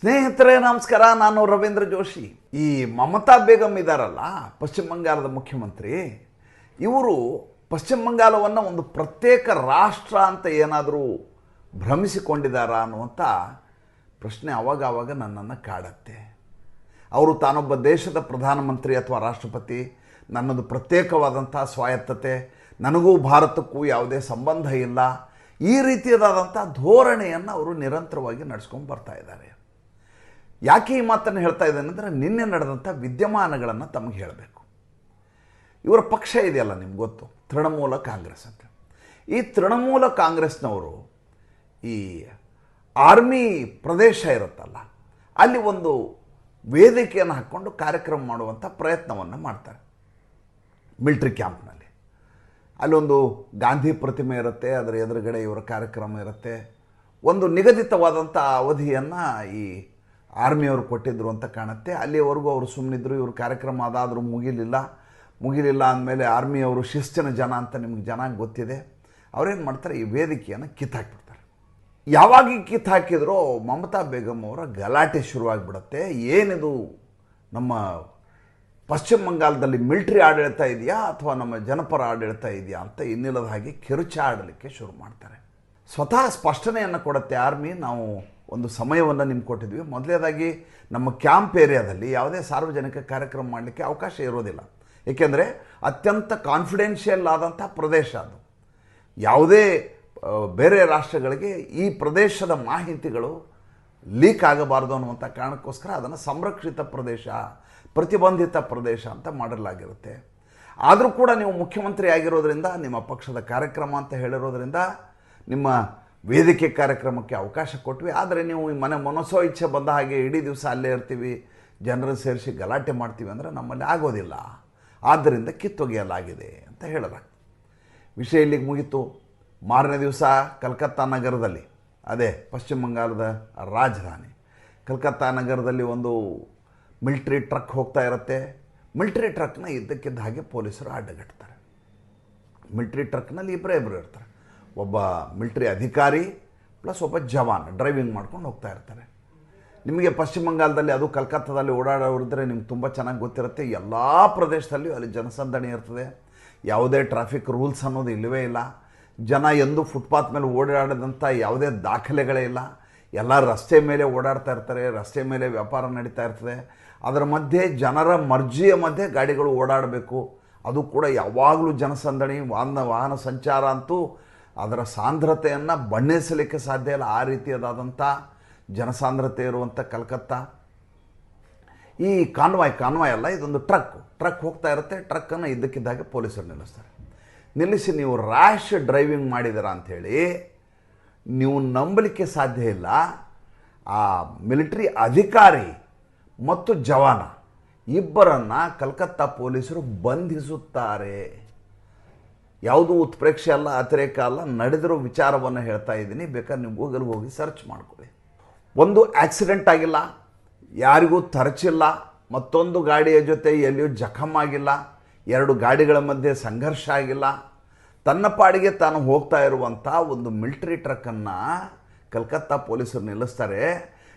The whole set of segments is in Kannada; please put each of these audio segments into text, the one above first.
ಸ್ನೇಹಿತರೆ, ನಮಸ್ಕಾರ. ನಾನು ರವೀಂದ್ರ ಜೋಶಿ. ಈ ಮಮತಾ ಬೇಗಂ ಇದ್ದಾರಲ್ಲ ಪಶ್ಚಿಮ ಬಂಗಾಳದ ಮುಖ್ಯಮಂತ್ರಿ, ಇವರು ಪಶ್ಚಿಮ ಬಂಗಾಳವನ್ನು ಒಂದು ಪ್ರತ್ಯೇಕ ರಾಷ್ಟ್ರ ಅಂತ ಏನಾದರೂ ಭ್ರಮಿಸಿಕೊಂಡಿದ್ದಾರಾ ಅನ್ನುವಂಥ ಪ್ರಶ್ನೆ ಆವಾಗ ನನ್ನನ್ನು ಕಾಡತ್ತೆ. ಅವರು ತಾನೊಬ್ಬ ದೇಶದ ಪ್ರಧಾನಮಂತ್ರಿ ಅಥವಾ ರಾಷ್ಟ್ರಪತಿ. ನನ್ನದು ಪ್ರತ್ಯೇಕವಾದಂಥ ಸ್ವಾಯತ್ತತೆ. ನನಗೂ ಭಾರತಕ್ಕೂ ಯಾವುದೇ ಸಂಬಂಧ ಇಲ್ಲ. ಈ ರೀತಿಯದಾದಂಥ ಧೋರಣೆಯನ್ನು ಅವರು ನಿರಂತರವಾಗಿ ನಡೆಸ್ಕೊಂಡು ಬರ್ತಾ ಇದ್ದಾರೆ. ಯಾಕೆ ಈ ಮಾತನ್ನು ಹೇಳ್ತಾ ಇದ್ದೇನೆ ಅಂದರೆ ನಿನ್ನೆ ನಡೆದಂಥ ವಿದ್ಯಮಾನಗಳನ್ನು ತಮಗೆ ಹೇಳಬೇಕು. ಇವರ ಪಕ್ಷ ಇದೆಯಲ್ಲ ನಿಮ್ಗೆ ಗೊತ್ತು? ತೃಣಮೂಲ ಕಾಂಗ್ರೆಸ್ ಅಂತ. ಈ ತೃಣಮೂಲ ಕಾಂಗ್ರೆಸ್ನವರು ಈ ಆರ್ಮಿ ಪ್ರದೇಶ ಇರುತ್ತಲ್ಲ, ಅಲ್ಲಿ ಒಂದು ವೇದಿಕೆಯನ್ನು ಹಾಕ್ಕೊಂಡು ಕಾರ್ಯಕ್ರಮ ಮಾಡುವಂಥ ಪ್ರಯತ್ನವನ್ನು ಮಾಡ್ತಾರೆ. ಮಿಲ್ಟ್ರಿ ಕ್ಯಾಂಪ್ನಲ್ಲಿ. ಅಲ್ಲೊಂದು ಗಾಂಧಿ ಪ್ರತಿಮೆ ಇರುತ್ತೆ, ಅದರ ಎದುರುಗಡೆ ಇವರ ಕಾರ್ಯಕ್ರಮ ಇರುತ್ತೆ. ಒಂದು ನಿಗದಿತವಾದಂಥ ಅವಧಿಯನ್ನು ಈ ಆರ್ಮಿಯವರು ಕೊಟ್ಟಿದ್ದರು ಅಂತ ಕಾಣುತ್ತೆ. ಅಲ್ಲಿವರೆಗೂ ಅವರು ಸುಮ್ಮನಿದ್ರು ಇವರು ಕಾರ್ಯಕ್ರಮ ಅದಾದರೂ ಮುಗಿಲಿಲ್ಲ. ಮುಗಿಲಿಲ್ಲ ಅಂದಮೇಲೆ ಆರ್ಮಿಯವರು ಶಿಸ್ತಿನ ಜನ ಅಂತ ನಿಮ್ಗೆ ಜನ ಗೊತ್ತಿದೆ. ಅವರೇನು ಮಾಡ್ತಾರೆ, ಈ ವೇದಿಕೆಯನ್ನು ಕಿತ್ತಾಕ್ಬಿಡ್ತಾರೆ. ಯಾವಾಗ ಕಿತ್ತು ಹಾಕಿದ್ರೋ ಮಮತಾ ಬೇಗಮ್ ಅವರ ಗಲಾಟೆ ಶುರುವಾಗಿಬಿಡತ್ತೆ. ಏನಿದು, ನಮ್ಮ ಪಶ್ಚಿಮ ಬಂಗಾಳದಲ್ಲಿ ಮಿಲ್ಟ್ರಿ ಆಡಳಿತ ಇದೆಯಾ ಅಥವಾ ನಮ್ಮ ಜನಪರ ಆಡಳಿತ ಇದೆಯಾ ಅಂತ ಇನ್ನಿಲ್ಲದ ಹಾಗೆ ಕಿರುಚಾಡಲಿಕ್ಕೆ ಶುರು ಮಾಡ್ತಾರೆ. ಸ್ವತಃ ಸ್ಪಷ್ಟನೆಯನ್ನು ಕೊಡುತ್ತೆ ಆರ್ಮಿ. ನಾವು ಒಂದು ಸಮಯವನ್ನು ನಿಮ್ಗೆ ಕೊಟ್ಟಿದ್ವಿ. ಮೊದಲನೇದಾಗಿ ನಮ್ಮ ಕ್ಯಾಂಪ್ ಏರಿಯಾದಲ್ಲಿ ಯಾವುದೇ ಸಾರ್ವಜನಿಕ ಕಾರ್ಯಕ್ರಮ ಮಾಡಲಿಕ್ಕೆ ಅವಕಾಶ ಇರೋದಿಲ್ಲ. ಏಕೆಂದರೆ ಅತ್ಯಂತ ಕಾನ್ಫಿಡೆನ್ಷಿಯಲ್ ಆದಂಥ ಪ್ರದೇಶ ಅದು. ಯಾವುದೇ ಬೇರೆ ರಾಷ್ಟ್ರಗಳಿಗೆ ಈ ಪ್ರದೇಶದ ಮಾಹಿತಿಗಳು ಲೀಕ್ ಆಗಬಾರ್ದು ಅನ್ನುವಂಥ ಕಾರಣಕ್ಕೋಸ್ಕರ ಅದನ್ನು ಸಂರಕ್ಷಿತ ಪ್ರದೇಶ, ಪ್ರತಿಬಂಧಿತ ಪ್ರದೇಶ ಅಂತ ಮಾಡಲಾಗಿರುತ್ತೆ. ಆದರೂ ಕೂಡ ನೀವು ಮುಖ್ಯಮಂತ್ರಿ ಆಗಿರೋದ್ರಿಂದ, ನಿಮ್ಮ ಪಕ್ಷದ ಕಾರ್ಯಕ್ರಮ ಅಂತ ಹೇಳಿರೋದ್ರಿಂದ, ನಿಮ್ಮ ವೇದಿಕೆ ಕಾರ್ಯಕ್ರಮಕ್ಕೆ ಅವಕಾಶ ಕೊಟ್ವಿ. ಆದರೆ ನೀವು ಈ ಮನೆ ಮನಸ್ಸೋ ಇಚ್ಛೆ ಬಂದ ಹಾಗೆ ಇಡೀ ದಿವಸ ಅಲ್ಲೇ ಇರ್ತೀವಿ. ಜನರನ್ನು ಸೇರಿಸಿ ಗಲಾಟೆ ಮಾಡ್ತೀವಿ ಅಂದರೆ ನಮ್ಮಲ್ಲಿ ಆಗೋದಿಲ್ಲ. ಆದ್ದರಿಂದ ಕಿತ್ತೊಗೆಯಲಾಗಿದೆ ಅಂತ ಹೇಳಲಾಗ್ತದೆ ವಿಷಯ ಇಲ್ಲಿಗೆ ಮುಗಿತು. ಮಾರನೇ ದಿವಸ ಕಲ್ಕತ್ತಾ ನಗರದಲ್ಲಿ, ಅದೇ ಪಶ್ಚಿಮ ಬಂಗಾಳದ ರಾಜಧಾನಿ. ಕಲ್ಕತ್ತಾ ನಗರದಲ್ಲಿ ಒಂದು ಮಿಲ್ಟ್ರಿ ಟ್ರಕ್ ಹೋಗ್ತಾ ಇರುತ್ತೆ. ಮಿಲ್ಟ್ರಿ ಟ್ರಕ್ನ ಇದ್ದಕ್ಕಿದ್ದ ಹಾಗೆ ಪೊಲೀಸರು ಅಡ್ಡಗಟ್ತಾರೆ ಮಿಲ್ಟ್ರಿ ಟ್ರಕ್ನಲ್ಲಿ ಇಬ್ಬರೇ ಇಬ್ಬರು ಇರ್ತಾರೆ. ಒಬ್ಬ ಮಿಲ್ಟ್ರಿ ಅಧಿಕಾರಿ ಪ್ಲಸ್ ಒಬ್ಬ ಜವಾನ್ ಡ್ರೈವಿಂಗ್ ಮಾಡ್ಕೊಂಡು ಹೋಗ್ತಾ ಇರ್ತಾರೆ. ನಿಮಗೆ ಪಶ್ಚಿಮ ಬಂಗಾಲದಲ್ಲಿ ಅದು ಕಲ್ಕತ್ತಾದಲ್ಲಿ ಓಡಾಡೋರಿದ್ರೆ ನಿಮ್ಗೆ ತುಂಬ ಚೆನ್ನಾಗಿ ಗೊತ್ತಿರುತ್ತೆ. ಎಲ್ಲ ಪ್ರದೇಶದಲ್ಲಿಯೂ ಅಲ್ಲಿ ಜನಸಂದಣಿ ಇರ್ತದೆ. ಯಾವುದೇ ಟ್ರಾಫಿಕ್ ರೂಲ್ಸ್ ಅನ್ನೋದು ಇಲ್ಲವೇ ಇಲ್ಲ. ಜನ ಎಂದು ಫುಟ್ಪಾತ್ ಮೇಲೆ ಓಡಾಡದಂಥ ಯಾವುದೇ ದಾಖಲೆಗಳೇ ಇಲ್ಲ. ಎಲ್ಲ ರಸ್ತೆ ಮೇಲೆ ಓಡಾಡ್ತಾ ಇರ್ತಾರೆ, ರಸ್ತೆ ಮೇಲೆ ವ್ಯಾಪಾರ ನಡೀತಾ ಇರ್ತದೆ. ಅದರ ಮಧ್ಯೆ ಜನರ ಮರ್ಜಿಯ ಮಧ್ಯೆ ಗಾಡಿಗಳು ಓಡಾಡಬೇಕು. ಅದು ಕೂಡ ಯಾವಾಗಲೂ ಜನಸಂದಣಿ, ವಾಹನ ವಾಹನ ಸಂಚಾರ ಅಂತೂ ಅದರ ಸಾಂದ್ರತೆಯನ್ನು ಬಣ್ಣಿಸಲಿಕ್ಕೆ ಸಾಧ್ಯ ಇಲ್ಲ. ಆ ರೀತಿಯದಾದಂಥ ಜನಸಾಂದ್ರತೆ ಇರುವಂಥ ಕಲ್ಕತ್ತಾ. ಈ ಕಾನ್ವಾಯ್ ಕಾನ್ವಾಯ್ ಅಲ್ಲ, ಇದೊಂದು ಟ್ರಕ್. ಟ್ರಕ್ ಹೋಗ್ತಾ ಇರುತ್ತೆ ಟ್ರಕ್ಕನ್ನು ಇದ್ದಕ್ಕಿದ್ದಾಗೆ ಪೊಲೀಸರು ನಿಲ್ಲಿಸ್ತಾರೆ. ನಿಲ್ಲಿಸಿ ನೀವು ರ್ಯಾಶ್ ಡ್ರೈವಿಂಗ್ ಮಾಡಿದ್ದೀರಾ ಅಂಥೇಳಿ, ನೀವು ನಂಬಲಿಕ್ಕೆ ಸಾಧ್ಯ ಇಲ್ಲ. ಆ ಮಿಲಿಟ್ರಿ ಅಧಿಕಾರಿ ಮತ್ತು ಜವಾನ ಇಬ್ಬರನ್ನು ಕಲ್ಕತ್ತಾ ಪೊಲೀಸರು ಬಂಧಿಸುತ್ತಾರೆ. ಯಾವುದು ಉತ್ಪ್ರೇಕ್ಷೆ ಅಲ್ಲ, ಅತಿರೇಕ ಅಲ್ಲ, ನಡೆದಿರೋ ವಿಚಾರವನ್ನು ಹೇಳ್ತಾ ಇದ್ದೀನಿ. ಬೇಕಾದ್ರೆ ನೀವು ಗೂಗಲ್ ಹೋಗಿ ಸರ್ಚ್ ಮಾಡ್ಕೊಳ್ಳಿ. ಒಂದು ಆಕ್ಸಿಡೆಂಟ್ ಆಗಿಲ್ಲ, ಯಾರಿಗೂ ತರಚಿಲ್ಲ, ಮತ್ತೊಂದು ಗಾಡಿಯ ಜೊತೆ ಎಲ್ಲಿಯೂ ಜಖಮ್ ಆಗಿಲ್ಲ, ಎರಡು ಗಾಡಿಗಳ ಮಧ್ಯೆ ಸಂಘರ್ಷ ಆಗಿಲ್ಲ. ತನ್ನ ಪಾಡಿಗೆ ತಾನು ಹೋಗ್ತಾ ಇರುವಂಥ ಒಂದು ಮಿಲ್ಟ್ರಿ ಟ್ರಕ್ಕನ್ನು ಕಲ್ಕತ್ತಾ ಪೊಲೀಸರು ನಿಲ್ಲಿಸ್ತಾರೆ.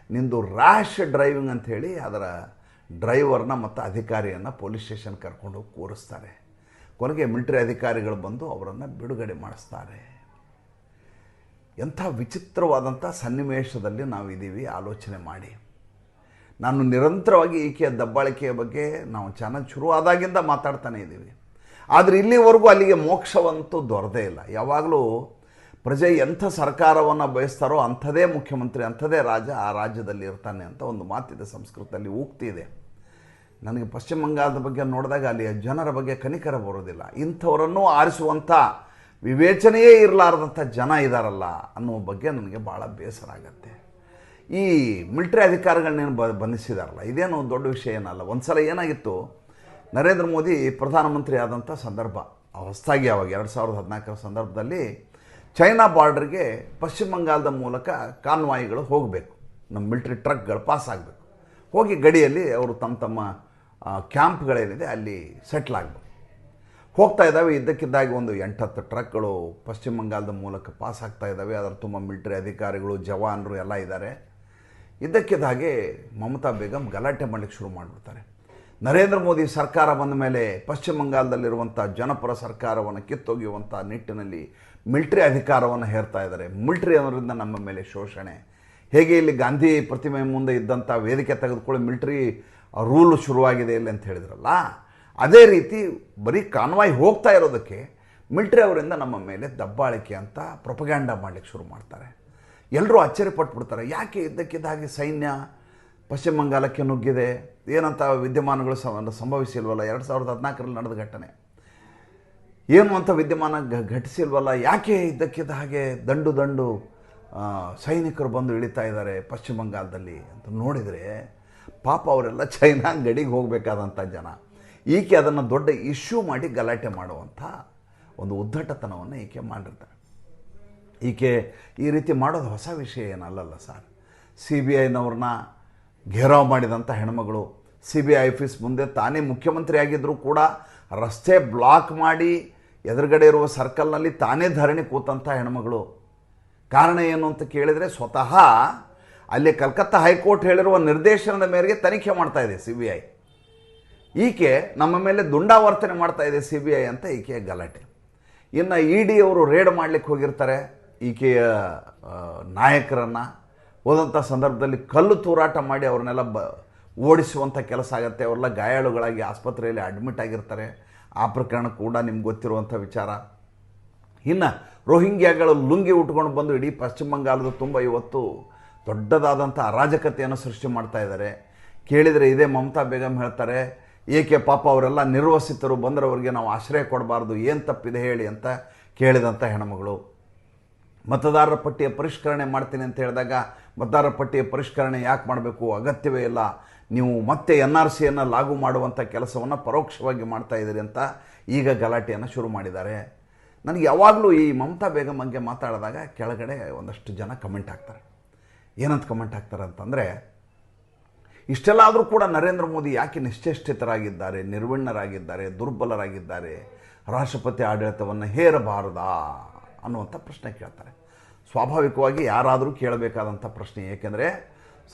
ನಿಂದು ರ್ಯಾಶ್ ಡ್ರೈವಿಂಗ್ ಅಂಥೇಳಿ ಅದರ ಡ್ರೈವರ್ನ ಮತ್ತು ಅಧಿಕಾರಿಯನ್ನು ಪೊಲೀಸ್ ಸ್ಟೇಷನ್ ಕರ್ಕೊಂಡು ಹೋಗಿ ಕೂರಿಸ್ತಾರೆ. ಕೊನೆಗೆ ಮಿಲಿಟರಿ ಅಧಿಕಾರಿಗಳು ಬಂದು ಅವರನ್ನು ಬಿಡುಗಡೆ ಮಾಡಿಸ್ತಾರೆ. ಎಂಥ ವಿಚಿತ್ರವಾದಂಥ ಸನ್ನಿವೇಶದಲ್ಲಿ ನಾವಿದ್ದೀವಿ, ಆಲೋಚನೆ ಮಾಡಿ. ನಾನು ನಿರಂತರವಾಗಿ ಈಕೆಯ ದಬ್ಬಾಳಿಕೆಯ ಬಗ್ಗೆ ನಾವು ಚಾನಲ್ ಶುರುವಾದಾಗಿಂದ ಮಾತಾಡ್ತಾನೆ ಇದ್ದೀವಿ. ಆದರೆ ಇಲ್ಲಿವರೆಗೂ ಅಲ್ಲಿಗೆ ಮೋಕ್ಷವಂತೂ ದೊರದೇ ಇಲ್ಲ. ಯಾವಾಗಲೂ ಪ್ರಜೆ ಎಂಥ ಸರ್ಕಾರವನ್ನು ಬಯಸ್ತಾರೋ ಅಂಥದೇ ಮುಖ್ಯಮಂತ್ರಿ, ಅಂಥದೇ ರಾಜ ಆ ರಾಜ್ಯದಲ್ಲಿ ಇರ್ತಾನೆ ಅಂತ ಒಂದು ಮಾತಿದೆ, ಸಂಸ್ಕೃತದಲ್ಲಿ ಉಕ್ತಿ ಇದೆ. ನನಗೆ ಪಶ್ಚಿಮ ಬಂಗಾಳದ ಬಗ್ಗೆ ನೋಡಿದಾಗ ಅಲ್ಲಿಯ ಜನರ ಬಗ್ಗೆ ಕನಿಕರ ಬರೋದಿಲ್ಲ ಇಂಥವರನ್ನು ಆರಿಸುವಂಥ ವಿವೇಚನೆಯೇ ಇರಲಾರದಂಥ ಜನ ಇದ್ದಾರಲ್ಲ ಅನ್ನುವ ಬಗ್ಗೆ ನನಗೆ ಭಾಳ ಬೇಸರ ಆಗತ್ತೆ. ಈ ಮಿಲ್ಟ್ರಿ ಅಧಿಕಾರಿಗಳನ್ನೇನು ಬ ಬಂಧಿಸಿದಾರಲ್ಲ, ಇದೇನು ದೊಡ್ಡ ವಿಷಯ ಏನಲ್ಲ. ಒಂದು ಸಲ ಏನಾಗಿತ್ತು, ನರೇಂದ್ರ ಮೋದಿ ಪ್ರಧಾನಮಂತ್ರಿ ಆದಂಥ ಸಂದರ್ಭ ಹೊಸದಾಗಿ ಅವಾಗ ಎರಡು ಸಾವಿರದ ಹದಿನಾಲ್ಕರ ಸಂದರ್ಭದಲ್ಲಿ ಚೈನಾ ಬಾರ್ಡ್ರಿಗೆ ಪಶ್ಚಿಮ ಬಂಗಾಳದ ಮೂಲಕ ಕಾನ್ವಾಯಿಗಳು ಹೋಗಬೇಕು. ನಮ್ಮ ಮಿಲ್ಟ್ರಿ ಟ್ರಕ್ಗಳು ಪಾಸ್ ಆಗಬೇಕು. ಹೋಗಿ ಗಡಿಯಲ್ಲಿ ಅವರು ತಮ್ಮ ತಮ್ಮ ಕ್ಯಾಂಪ್ಗಳೇನಿದೆ ಅಲ್ಲಿ ಸೆಟ್ಲ್ ಆಗಬೇಕು. ಹೋಗ್ತಾ ಇದ್ದಾವೆ, ಇದ್ದಕ್ಕಿದ್ದಾಗಿ ಒಂದು ಎಂಟತ್ತು ಟ್ರಕ್ಗಳು ಪಶ್ಚಿಮ ಬಂಗಾಳದ ಮೂಲಕ ಪಾಸ್ ಆಗ್ತಾ ಇದ್ದಾವೆ. ಅದರ ತುಂಬ ಮಿಲಿಟರಿ ಅಧಿಕಾರಿಗಳು, ಜವಾನರು ಎಲ್ಲ ಇದ್ದಾರೆ. ಇದ್ದಕ್ಕಿದ್ದ ಹಾಗೆ ಮಮತಾ ಬೇಗಂ ಗಲಾಟೆ ಮಾಡಲಿಕ್ಕೆ ಶುರು ಮಾಡಿಬಿಡ್ತಾರೆ. ನರೇಂದ್ರ ಮೋದಿ ಸರ್ಕಾರ ಬಂದ ಮೇಲೆ ಪಶ್ಚಿಮ ಬಂಗಾಳದಲ್ಲಿರುವಂಥ ಜನಪರ ಸರ್ಕಾರವನ್ನು ಕಿತ್ತೊಗೆಯುವಂಥ ನಿಟ್ಟಿನಲ್ಲಿ ಮಿಲ್ಟ್ರಿ ಅಧಿಕಾರವನ್ನು ಹೇರ್ತಾ ಇದ್ದಾರೆ. ಮಿಲ್ಟ್ರಿ ಅವರಿಂದ ನಮ್ಮ ಮೇಲೆ ಶೋಷಣೆ. ಹೇಗೆ ಇಲ್ಲಿ ಗಾಂಧಿ ಪ್ರತಿಮೆ ಮುಂದೆ ಇದ್ದಂಥ ವೇದಿಕೆ ತೆಗೆದುಕೊಳ್ಳಿ, ಮಿಲ್ಟ್ರಿ ರೂಲ್ ಶುರುವಾಗಿದೆ ಇಲ್ಲಿ ಅಂತ ಹೇಳಿದ್ರಲ್ಲ, ಅದೇ ರೀತಿ ಬರೀ ಕಾನ್ವಾಯ್ ಹೋಗ್ತಾ ಇರೋದಕ್ಕೆ ಮಿಲ್ಟ್ರಿ ಅವರಿಂದ ನಮ್ಮ ಮೇಲೆ ದಬ್ಬಾಳಿಕೆ ಅಂತ ಪ್ರೊಪಗ್ಯಾಂಡ ಮಾಡಲಿಕ್ಕೆ ಶುರು ಮಾಡ್ತಾರೆ. ಎಲ್ಲರೂ ಆಶ್ಚರ್ಯಪಟ್ಬಿಡ್ತಾರೆ, ಯಾಕೆ ಇದ್ದಕ್ಕಿದ್ದ ಹಾಗೆ ಸೈನ್ಯ ಪಶ್ಚಿಮ ಬಂಗಾಲಕ್ಕೆ ನುಗ್ಗಿದೆ? ಏನಂತ ವಿದ್ಯಮಾನಗಳು ಸಂಭವಿಸಿಲ್ವಲ್ಲ, ಎರಡು ಸಾವಿರದ ಹದಿನಾಲ್ಕರಲ್ಲಿ ನಡೆದ ಘಟನೆ. ಏನು ಅಂತ ವಿದ್ಯಮಾನ ಘಟಿಸಿಲ್ವಲ್ಲ, ಯಾಕೆ ಇದ್ದಕ್ಕಿದ್ದ ಹಾಗೆ ದಂಡು ದಂಡು ಸೈನಿಕರು ಬಂದು ಇಳಿತಾ ಇದ್ದಾರೆ ಪಶ್ಚಿಮ ಬಂಗಾಳದಲ್ಲಿ ಅಂತ ನೋಡಿದರೆ ಪಾಪ ಅವರೆಲ್ಲ ಚೈನಾ ಗಡಿಗೆ ಹೋಗಬೇಕಾದಂಥ ಜನ. ಈಕೆ ಅದನ್ನು ದೊಡ್ಡ ಇಶ್ಯೂ ಮಾಡಿ ಗಲಾಟೆ ಮಾಡುವಂಥ ಒಂದು ಉದ್ದಟತನವನ್ನು ಈಕೆ ಮಾಡಿರ್ತಾರೆ ಈಕೆ ಈ ರೀತಿ ಮಾಡೋದು ಹೊಸ ವಿಷಯ ಏನಲ್ಲಲ್ಲ ಸರ್. ಸಿ ಬಿ ಐನವ್ರನ್ನ ಘೇರಾವ್ ಮಾಡಿದಂಥ ಹೆಣ್ಮಗಳು ಸಿ ಬಿ ಐ ಆಫೀಸ್ ಮುಂದೆ ತಾನೇ ಮುಖ್ಯಮಂತ್ರಿ ಆಗಿದ್ದರೂ ಕೂಡ ರಸ್ತೆ ಬ್ಲಾಕ್ ಮಾಡಿ ಎದುರುಗಡೆ ಇರುವ ಸರ್ಕಲ್ನಲ್ಲಿ ತಾನೇ ಧರಣಿ ಕೂತಂಥ ಹೆಣ್ಮಗಳು. ಕಾರಣ ಏನು ಅಂತ ಕೇಳಿದರೆ ಸ್ವತಃ ಅಲ್ಲಿ ಕಲ್ಕತ್ತಾ ಹೈಕೋರ್ಟ್ ಹೇಳಿರುವ ನಿರ್ದೇಶನದ ಮೇರೆಗೆ ತನಿಖೆ ಮಾಡ್ತಾ ಇದೆ ಸಿ ಬಿ ಐ. ಈಕೆ ನಮ್ಮ ಮೇಲೆ ದುಂಡಾವರ್ತನೆ ಮಾಡ್ತಾ ಇದೆ ಸಿ ಬಿ ಐ ಅಂತ ಈಕೆಯ ಗಲಾಟೆ. ಇನ್ನು ಇ ಡಿ ಅವರು ರೇಡ್ ಮಾಡಲಿಕ್ಕೆ ಹೋಗಿರ್ತಾರೆ. ಈಕೆಯ ನಾಯಕರನ್ನು ಹೋದಂಥ ಸಂದರ್ಭದಲ್ಲಿ ಕಲ್ಲು ತೂರಾಟ ಮಾಡಿ ಅವ್ರನ್ನೆಲ್ಲ ಬ ಓಡಿಸುವಂಥ ಕೆಲಸ ಆಗುತ್ತೆ. ಅವರೆಲ್ಲ ಗಾಯಾಳುಗಳಾಗಿ ಆಸ್ಪತ್ರೆಯಲ್ಲಿ ಅಡ್ಮಿಟ್ ಆಗಿರ್ತಾರೆ. ಆ ಪ್ರಕರಣ ಕೂಡ ನಿಮ್ಗೆ ಗೊತ್ತಿರುವಂಥ ವಿಚಾರ. ಇನ್ನು ರೋಹಿಂಗ್ಯಾಗಳು ಲುಂಗಿ ಉಟ್ಕೊಂಡು ಬಂದು ಇಡೀ ಪಶ್ಚಿಮ ಬಂಗಾಳದ ತುಂಬ ಇವತ್ತು ದೊಡ್ಡದಾದಂಥ ಅರಾಜಕತೆಯನ್ನು ಸೃಷ್ಟಿ ಮಾಡ್ತಾ ಇದ್ದಾರೆ. ಕೇಳಿದರೆ ಇದೇ ಮಮತಾ ಬೇಗಂ ಹೇಳ್ತಾರೆ, ಏಕೆ ಪಾಪ ಅವರೆಲ್ಲ ನಿರ್ವಸಿತರು, ಬಂದರವರಿಗೆ ನಾವು ಆಶ್ರಯ ಕೊಡಬಾರ್ದು, ಏನು ತಪ್ಪಿದೆ ಹೇಳಿ ಅಂತ ಕೇಳಿದಂಥ ಹೆಣ್ಮಗಳು. ಮತದಾರರ ಪಟ್ಟಿಯ ಪರಿಷ್ಕರಣೆ ಮಾಡ್ತೀನಿ ಅಂತ ಹೇಳಿದಾಗ, ಮತದಾರರ ಪಟ್ಟಿಯ ಪರಿಷ್ಕರಣೆ ಯಾಕೆ ಮಾಡಬೇಕು? ಅಗತ್ಯವೇ ಇಲ್ಲ. ನೀವು ಮತ್ತೆ ಎನ್ ಆರ್ ಸಿಯನ್ನು ಲಾಗು ಮಾಡುವಂಥ ಕೆಲಸವನ್ನು ಪರೋಕ್ಷವಾಗಿ ಮಾಡ್ತಾ ಇದ್ದೀರಿ ಅಂತ ಈಗ ಗಲಾಟೆಯನ್ನು ಶುರು ಮಾಡಿದ್ದಾರೆ. ನನಗೆ ಯಾವಾಗಲೂ ಈ ಮಮತಾ ಬೇಗಮ್ ಬಗ್ಗೆ ಮಾತಾಡಿದಾಗ ಕೆಳಗಡೆ ಒಂದಷ್ಟು ಜನ ಕಮೆಂಟ್ ಹಾಕ್ತಾರೆ. ಏನಂತ ಕಮೆಂಟ್ ಹಾಕ್ತಾರೆ ಅಂತಂದರೆ ಇಷ್ಟೆಲ್ಲ ಆದರೂ ಕೂಡ ನರೇಂದ್ರ ಮೋದಿ ಯಾಕೆ ನಿಶ್ಚೇಷ್ಟಿತರಾಗಿದ್ದಾರೆ, ನಿರ್ವಿಣ್ಣರಾಗಿದ್ದಾರೆ, ದುರ್ಬಲರಾಗಿದ್ದಾರೆ, ರಾಷ್ಟ್ರಪತಿ ಆಡಳಿತವನ್ನು ಹೇರಬಾರದಾ ಅನ್ನುವಂಥ ಪ್ರಶ್ನೆ ಕೇಳ್ತಾರೆ. ಸ್ವಾಭಾವಿಕವಾಗಿ ಯಾರಾದರೂ ಕೇಳಬೇಕಾದಂಥ ಪ್ರಶ್ನೆ, ಏಕೆಂದರೆ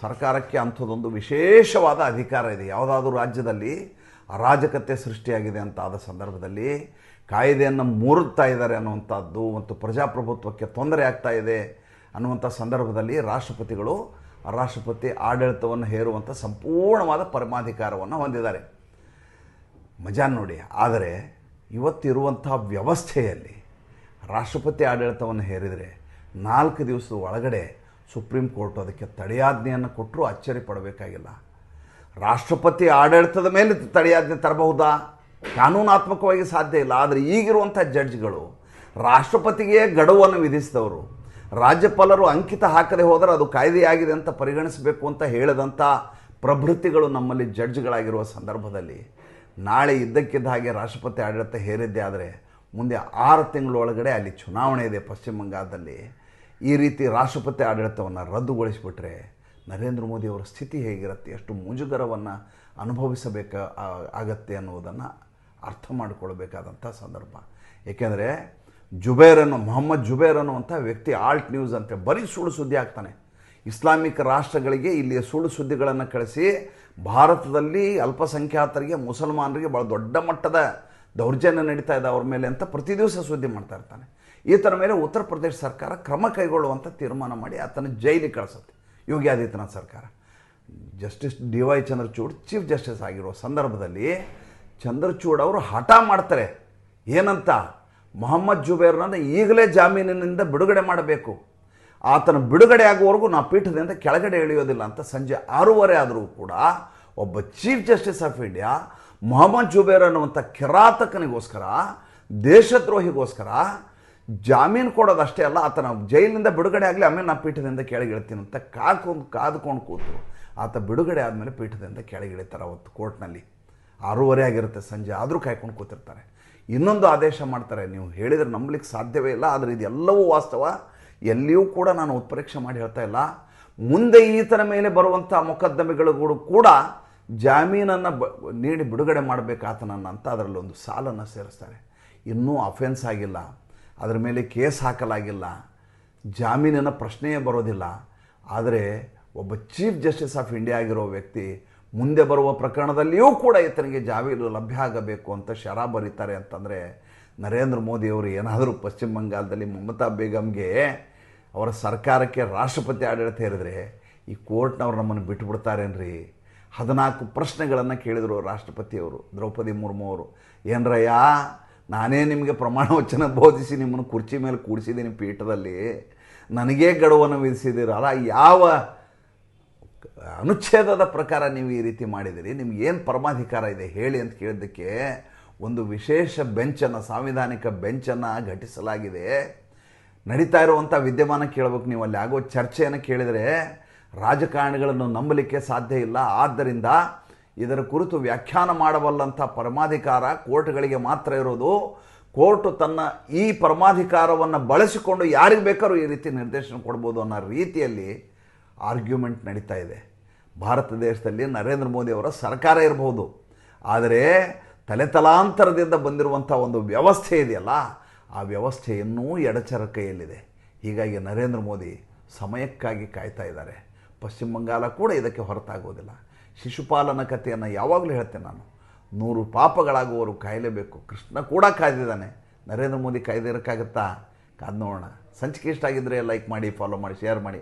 ಸರ್ಕಾರಕ್ಕೆ ಅಂಥದ್ದೊಂದು ವಿಶೇಷವಾದ ಅಧಿಕಾರ ಇದೆ. ಯಾವುದಾದ್ರೂ ರಾಜ್ಯದಲ್ಲಿ ಅರಾಜಕತೆ ಸೃಷ್ಟಿಯಾಗಿದೆ ಅಂತ ಆದ ಸಂದರ್ಭದಲ್ಲಿ ಕಾಯ್ದೆಯನ್ನು ಮುರುತ್ತಾ ಇದ್ದಾರೆ ಅನ್ನುವಂಥದ್ದು ಮತ್ತು ಪ್ರಜಾಪ್ರಭುತ್ವಕ್ಕೆ ತೊಂದರೆ ಆಗ್ತಾ ಇದೆ ಅನ್ನುವಂಥ ಸಂದರ್ಭದಲ್ಲಿ ರಾಷ್ಟ್ರಪತಿಗಳು ರಾಷ್ಟ್ರಪತಿ ಆಡಳಿತವನ್ನು ಹೇರುವಂಥ ಸಂಪೂರ್ಣವಾದ ಪರಮಾಧಿಕಾರವನ್ನು ಹೊಂದಿದ್ದಾರೆ. ಮಜಾ ನೋಡಿ, ಆದರೆ ಇವತ್ತಿರುವಂಥ ವ್ಯವಸ್ಥೆಯಲ್ಲಿ ರಾಷ್ಟ್ರಪತಿ ಆಡಳಿತವನ್ನು ಹೇರಿದರೆ ನಾಲ್ಕು ದಿವಸದ ಒಳಗಡೆ ಸುಪ್ರೀಂ ಕೋರ್ಟ್ ಅದಕ್ಕೆ ತಡೆಯಾಜ್ಞೆಯನ್ನು ಕೊಟ್ಟರೂ ಅಚ್ಚರಿ ಪಡಬೇಕಾಗಿಲ್ಲ. ರಾಷ್ಟ್ರಪತಿ ಆಡಳಿತದ ಮೇಲೆ ತಡೆಯಾಜ್ಞೆ ತರಬಹುದಾ? ಕಾನೂನಾತ್ಮಕವಾಗಿ ಸಾಧ್ಯ ಇಲ್ಲ. ಆದರೆ ಈಗಿರುವಂಥ ಜಡ್ಜ್ಗಳು ರಾಷ್ಟ್ರಪತಿಗೆ ಗಡುವನ್ನು ವಿಧಿಸಿದವರು ರಾಜ್ಯಪಾಲರು ಅಂಕಿತ ಹಾಕದೆ ಹೋದರೆ ಅದು ಕಾಯ್ದೆಯಾಗಿದೆ ಅಂತ ಪರಿಗಣಿಸಬೇಕು ಅಂತ ಹೇಳದಂಥ ಪ್ರಭೃತಿಗಳು ನಮ್ಮಲ್ಲಿ ಜಡ್ಜ್ಗಳಾಗಿರುವ ಸಂದರ್ಭದಲ್ಲಿ. ನಾಳೆ ಇದ್ದಕ್ಕಿದ್ದ ಹಾಗೆ ರಾಷ್ಟ್ರಪತಿ ಆಡಳಿತ ಹೇರಿದ್ದೆ ಆದರೆ ಮುಂದೆ ಆರು ತಿಂಗಳೊಳಗಡೆ ಅಲ್ಲಿ ಚುನಾವಣೆ ಇದೆ ಪಶ್ಚಿಮ ಬಂಗಾಳದಲ್ಲಿ. ಈ ರೀತಿ ರಾಷ್ಟ್ರಪತಿ ಆಡಳಿತವನ್ನು ರದ್ದುಗೊಳಿಸಿಬಿಟ್ರೆ ನರೇಂದ್ರ ಮೋದಿ ಅವರ ಸ್ಥಿತಿ ಹೇಗಿರುತ್ತೆ? ಎಷ್ಟು ಮುಜುಗರವನ್ನು ಅನುಭವಿಸಬೇಕ ಆಗತ್ತೆ ಅನ್ನುವುದನ್ನು ಅರ್ಥ ಮಾಡಿಕೊಳ್ಬೇಕಾದಂಥ ಸಂದರ್ಭ. ಏಕೆಂದರೆ ಜುಬೇರ್ ಅನ್ನೋ, ಮೊಹಮ್ಮದ್ ಜುಬೇರ್ ಅನ್ನುವಂಥ ವ್ಯಕ್ತಿ ಆಲ್ಟ್ ನ್ಯೂಸ್ ಅಂತ. ಬರೀ ಸುಳ್ಳು ಸುದ್ದಿ ಆಗ್ತಾನೆ. ಇಸ್ಲಾಮಿಕ್ ರಾಷ್ಟ್ರಗಳಿಗೆ ಇಲ್ಲಿಯ ಸುಳ್ಳು ಸುದ್ದಿಗಳನ್ನು ಕಳಿಸಿ ಭಾರತದಲ್ಲಿ ಅಲ್ಪಸಂಖ್ಯಾತರಿಗೆ, ಮುಸಲ್ಮಾನರಿಗೆ ಭಾಳ ದೊಡ್ಡ ಮಟ್ಟದ ದೌರ್ಜನ್ಯ ನಡೀತಾ ಇದೆ ಅವ್ರ ಮೇಲೆ ಅಂತ ಪ್ರತಿ ದಿವಸ ಸುದ್ದಿ ಮಾಡ್ತಾ ಇರ್ತಾನೆ. ಈತನ ಮೇಲೆ ಉತ್ತರ ಪ್ರದೇಶ ಸರ್ಕಾರ ಕ್ರಮ ಕೈಗೊಳ್ಳುವಂಥ ತೀರ್ಮಾನ ಮಾಡಿ ಆತನ ಜೈಲಿಗೆ ಕಳಿಸುತ್ತೆ. ಯೋಗಿ ಆದಿತ್ಯನಾಥ್ ಸರ್ಕಾರ. Justice D Y Chandrachud chief justice ಆಗಿರುವ ಸಂದರ್ಭದಲ್ಲಿ ಚಂದ್ರಚೂಡ್ ಅವರು ಹಠ ಮಾಡ್ತಾರೆ. ಏನಂತ? ಮೊಹಮ್ಮದ್ ಜುಬೇರ್ನನ್ನು ಈಗಲೇ ಜಾಮೀನಿನಿಂದ ಬಿಡುಗಡೆ ಮಾಡಬೇಕು. ಆತನ ಬಿಡುಗಡೆ ಆಗುವವರೆಗೂ ನಾ ಪೀಠದಿಂದ ಕೆಳಗಡೆ ಇಳಿಯೋದಿಲ್ಲ ಅಂತ ಸಂಜೆ ಆರೂವರೆ ಆದರೂ ಕೂಡ ಒಬ್ಬ chief justice of India Mohammed Zubair ಅನ್ನುವಂಥ ಕಿರಾತಕನಿಗೋಸ್ಕರ, ದೇಶದ್ರೋಹಿಗೋಸ್ಕರ ಜಾಮೀನು ಕೊಡೋದಷ್ಟೇ ಅಲ್ಲ, ಆತನ ಜೈಲಿನಿಂದ ಬಿಡುಗಡೆ ಆಗಲಿ ಆಮೇಲೆ ನಾ ಪೀಠದಿಂದ ಕೆಳಗಿಳಿತೀನಿ ಅಂತ ಕಾಕೊಂಡು ಕಾದ್ಕೊಂಡು ಕೂತು ಆತ ಬಿಡುಗಡೆ ಆದಮೇಲೆ ಪೀಠದಿಂದ ಕೆಳಗಿಳಿತಾರೆ ಅವತ್ತು ಕೋರ್ಟ್ನಲ್ಲಿ. ಆರೂವರೆ ಆಗಿರುತ್ತೆ ಸಂಜೆ, ಆದರೂ ಕಾಯ್ಕೊಂಡು ಕೂತಿರ್ತಾರೆ. ಇನ್ನೊಂದು ಆದೇಶ ಮಾಡ್ತಾರೆ. ನೀವು ಹೇಳಿದರೆ ನಂಬಲಿಕ್ಕೆ ಸಾಧ್ಯವೇ ಇಲ್ಲ, ಆದರೆ ಇದೆಲ್ಲವೂ ವಾಸ್ತವ. ಎಲ್ಲಿಯೂ ಕೂಡ ನಾನು ಉತ್ಪರೀಕ್ಷೆ ಮಾಡಿ ಹೇಳ್ತಾ ಇಲ್ಲ. ಮುಂದೆ ಈತನ ಮೇಲೆ ಬರುವಂಥ ಮೊಕದ್ದಮೆಗಳು ಕೂಡ ಜಾಮೀನನ್ನು ಬ, ನೀಡಿ ಬಿಡುಗಡೆ ಮಾಡಬೇಕಾತನನ್ನು ಅಂತ ಅದರಲ್ಲಿ ಒಂದು ಸಾಲನ್ನು ಸೇರಿಸ್ತಾರೆ. ಇನ್ನೂ ಅಫೆನ್ಸ್ ಆಗಿಲ್ಲ. ಅದರ ಮೇಲೆ ಕೇಸ್ ಹಾಕಲಾಗಿಲ್ಲ. ಜಾಮೀನಿನ ಪ್ರಶ್ನೆಯೇ ಬರೋದಿಲ್ಲ. ಆದರೆ ಒಬ್ಬ ಚೀಫ್ ಜಸ್ಟಿಸ್ ಆಫ್ ಇಂಡಿಯಾ ಆಗಿರೋ ವ್ಯಕ್ತಿ ಮುಂದೆ ಬರುವ ಪ್ರಕರಣದಲ್ಲಿಯೂ ಕೂಡ ಈತನಿಗೆ ಜಾಮೀನು ಲಭ್ಯ ಆಗಬೇಕು ಅಂತ ಶರ ಬರೀತಾರೆ ಅಂತಂದರೆ ನರೇಂದ್ರ ಮೋದಿಯವರು ಏನಾದರೂ ಪಶ್ಚಿಮ ಬಂಗಾಳದಲ್ಲಿ ಮಮತಾ ಬೇಗಮ್ಗೆ ಅವರ ಸರ್ಕಾರಕ್ಕೆ ರಾಷ್ಟ್ರಪತಿ ಆಡಳಿತ ಹೇಳಿದ್ರೆ ಈ ಕೋರ್ಟ್ನವ್ರು ನಮ್ಮನ್ನು ಬಿಟ್ಟುಬಿಡ್ತಾರೇನ್ರಿ ಹದಿನಾಲ್ಕು ಪ್ರಶ್ನೆಗಳನ್ನು ಕೇಳಿದರು ರಾಷ್ಟ್ರಪತಿಯವರು ದ್ರೌಪದಿ ಮುರ್ಮು ಅವರು. ಏನರಯ್ಯ, ನಾನೇ ನಿಮಗೆ ಪ್ರಮಾಣ ವಚನ ಬೋಧಿಸಿ ನಿಮ್ಮನ್ನು ಕುರ್ಚಿ ಮೇಲೆ ಕೂಡಿಸಿದ್ದೀನಿ ಪೀಠದಲ್ಲಿ. ನನಗೇ ಗಡುವನ್ನು ವಿಧಿಸಿದ್ದೀರಲ್ಲ, ಯಾವ ಅನುಚ್ಛೇದದ ಪ್ರಕಾರ ನೀವು ಈ ರೀತಿ ಮಾಡಿದಿರಿ ನಿಮ್ಗೆ ಏನು ಪರಮಾಧಿಕಾರ ಇದೆ ಹೇಳಿ ಅಂತ ಕೇಳಿದ್ದಕ್ಕೆ ಒಂದು ವಿಶೇಷ ಬೆಂಚನ್ನು, ಸಾಂವಿಧಾನಿಕ ಬೆಂಚನ್ನು ಘಟಿಸಲಾಗಿದೆ. ನಡೀತಾ ಇರುವಂಥ ವಿದ್ಯಮಾನ ಕೇಳಬೇಕು ನೀವು, ಅಲ್ಲಿ ಆಗೋ ಚರ್ಚೆಯನ್ನು ಕೇಳಿದರೆ ರಾಜಕಾರಣಿಗಳನ್ನು ನಂಬಲಿಕ್ಕೆ ಸಾಧ್ಯ ಇಲ್ಲ. ಆದ್ದರಿಂದ ಇದರ ಕುರಿತು ವ್ಯಾಖ್ಯಾನ ಮಾಡಬಲ್ಲಂಥ ಪರಮಾಧಿಕಾರ ಕೋರ್ಟ್ಗಳಿಗೆ ಮಾತ್ರ ಇರೋದು. ಕೋರ್ಟು ತನ್ನ ಈ ಪರಮಾಧಿಕಾರವನ್ನು ಬಳಸಿಕೊಂಡು ಯಾರಿಗೆ ಬೇಕಾದ್ರೂ ಈ ರೀತಿ ನಿರ್ದೇಶನ ಕೊಡ್ಬೋದು ಅನ್ನೋ ರೀತಿಯಲ್ಲಿ ಆರ್ಗ್ಯುಮೆಂಟ್ ನಡೀತಾ ಇದೆ. ಭಾರತ ದೇಶದಲ್ಲಿ ನರೇಂದ್ರ ಮೋದಿ ಅವರ ಸರ್ಕಾರ ಇರಬಹುದು. ಆದರೆ ತಲೆತಲಾಂತರದಿಂದ ಬಂದಿರುವಂಥ ಒಂದು ವ್ಯವಸ್ಥೆ ಇದೆಯಲ್ಲ, ಆ ವ್ಯವಸ್ಥೆ ಇನ್ನೂ ಎಡಚರ ಕೈಯಲ್ಲಿದೆ. ಹೀಗಾಗಿ ನರೇಂದ್ರ ಮೋದಿ ಸಮಯಕ್ಕಾಗಿ ಕಾಯ್ತಾ ಇದ್ದಾರೆ. ಪಶ್ಚಿಮ ಬಂಗಾಲ ಕೂಡ ಇದಕ್ಕೆ ಹೊರತಾಗೋದಿಲ್ಲ. ಶಿಶುಪಾಲನ ಕಥೆಯನ್ನು ಯಾವಾಗಲೂ ಹೇಳ್ತೇನೆ ನಾನು. ನೂರು ಪಾಪಗಳಾಗುವವರು ಕಾಯಲೇಬೇಕು. ಕೃಷ್ಣ ಕೂಡ ಕಾಯ್ದಿದ್ದಾನೆ. ನರೇಂದ್ರ ಮೋದಿ ಕಾಯ್ದಿರೋಕ್ಕಾಗತ್ತಾ? ಕಾದು ನೋಡೋಣ. ಸಂಚಿಕೆ ಇಷ್ಟ ಆಗಿದ್ದರೆ ಲೈಕ್ ಮಾಡಿ ಫಾಲೋ ಮಾಡಿ ಶೇರ್ ಮಾಡಿ.